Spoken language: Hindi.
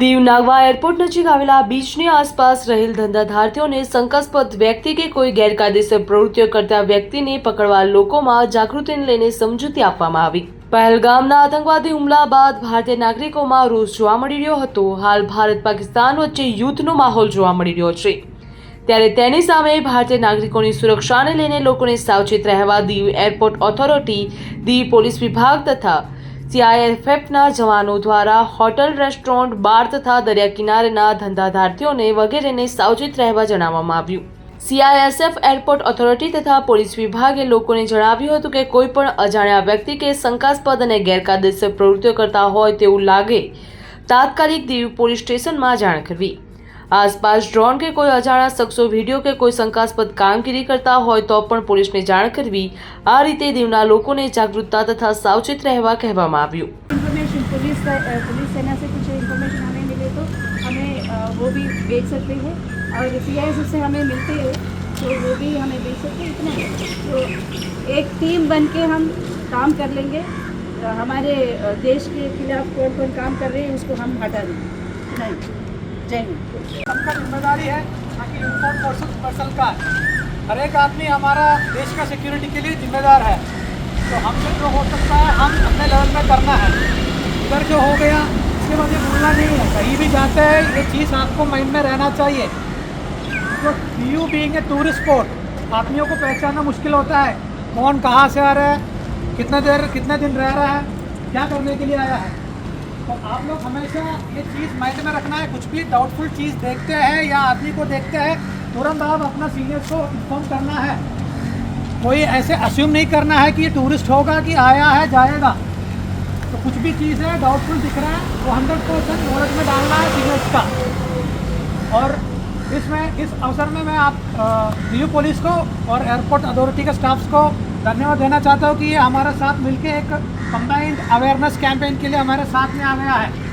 દીવ નાગવા એરપોર્ટ નજીક આવેલા બીચની આસપાસ રહેલ ધંધાધાર્થીઓને શંકાસ્પદ વ્યક્તિ કે કોઈ ગેરકાયદેસર પ્રવૃત્તિઓ કરતા વ્યક્તિને પકડવા લોકોમાં જાગૃતિને લઈને સમજૂતી આપવામાં આવી. પહેલગામના આતંકવાદી હુમલા બાદ ભારતીય નાગરિકોમાં રોષ જોવા મળી રહ્યો હતો. હાલ ભારત પાકિસ્તાન વચ્ચે યુદ્ધનો માહોલ જોવા મળી રહ્યો છે. ત્યારે તેની સામે ભારતીય નાગરિકોની સુરક્ષાને લઈને લોકોને સાવચેત રહેવા Diu airport authority, Diu police વિભાગ તથા સીઆઈએફએફના જવાનો દ્વારા હોટલ, રેસ્ટોરન્ટ, બાર તથા દરિયા કિનારેના ધંધાધાર્થીઓને વગેરેને સાવચેત રહેવા જણાવવામાં આવ્યું. સીઆઈએસએફ એરપોર્ટ ઓથોરિટી તથા પોલીસ વિભાગે લોકોને જણાવ્યું હતું કે કોઈપણ અજાણ્યા વ્યક્તિ કે શંકાસ્પદ અને ગેરકાયદેસર પ્રવૃત્તિઓ કરતા હોય તેવું લાગે. તાત્કાલિક દીવ પોલીસ સ્ટેશનમાં જાણ કરવી. આસપાસ ડ્રોન કે કોઈ અજાણ્યા શખ્સો વિડીયો કે કોઈ શંકાસ્પદ કામગીરી કરતા હોય તો પણ પોલીસને જાણ કરવી આ રીતે દીવના લોકોને જાગૃતતા તથા સાવચેત રહેવા કહેવામાં આવ્યું इन्फॉर्मेशन पुलिस का अ, पुलिस सेना से कुछ इन्फॉर्मेशन हमें मिले तो हमें अ, वो भी भेज सकते हैं और सी आई से हमें मिलते हैं तो वो भी हमें भेज सकते हैं इतना ही। तो एक टीम बन के हम काम कर लेंगे अ, हमारे अ, देश के खिलाफ कौन कौन काम कर रहे हैं उसको हम हटा देंगे इतना ही सबका ज़िम्मेदारी है ताकि इम्पोर्ट पर्सन पर्सन का हर एक आदमी हमारा देश का सिक्योरिटी के लिए जिम्मेदार है। तो हमसे जो हो सकता है, हम अपने लेवल पे करना है। इधर जो हो गया, इसके बाद ये भूलना नहीं है। कहीं भी जाते हैं, ये चीज़ आपको माइंड में रहना चाहिए। तो you being a tourist spot आदमियों को पहचानना मुश्किल होता है। कौन कहाँ से आ रहा है? कितना देर, कितने दिन रह रहा है? क्या करने के लिए आया है? तो आप लोग हमेशा ये चीज़ माइंड में रखना है, कुछ भी डाउटफुल चीज़ देखते हैं या आदमी को देखते हैं, तुरंत आप अपना सीनियर्स को इन्फॉर्म करना है। कोई ऐसे अस्यूम नहीं करना है कि ये टूरिस्ट होगा कि आया है, जाएगा। तो कुछ भी चीज़ है डाउटफुल दिख रहा है, वो हंड्रेड परसेंट नॉलेज में डालना है सीनियर्स का। और इसमें, इस अवसर में मैं आप डी पुलिस को और एयरपोर्ट अथॉरिटी के स्टाफ्स को धन्यवाद देना चाहता हूँ कि ये हमारे साथ मिलके एक कंबाइंड अवेयरनेस कैंपेन के लिए हमारे साथ में आ गया है।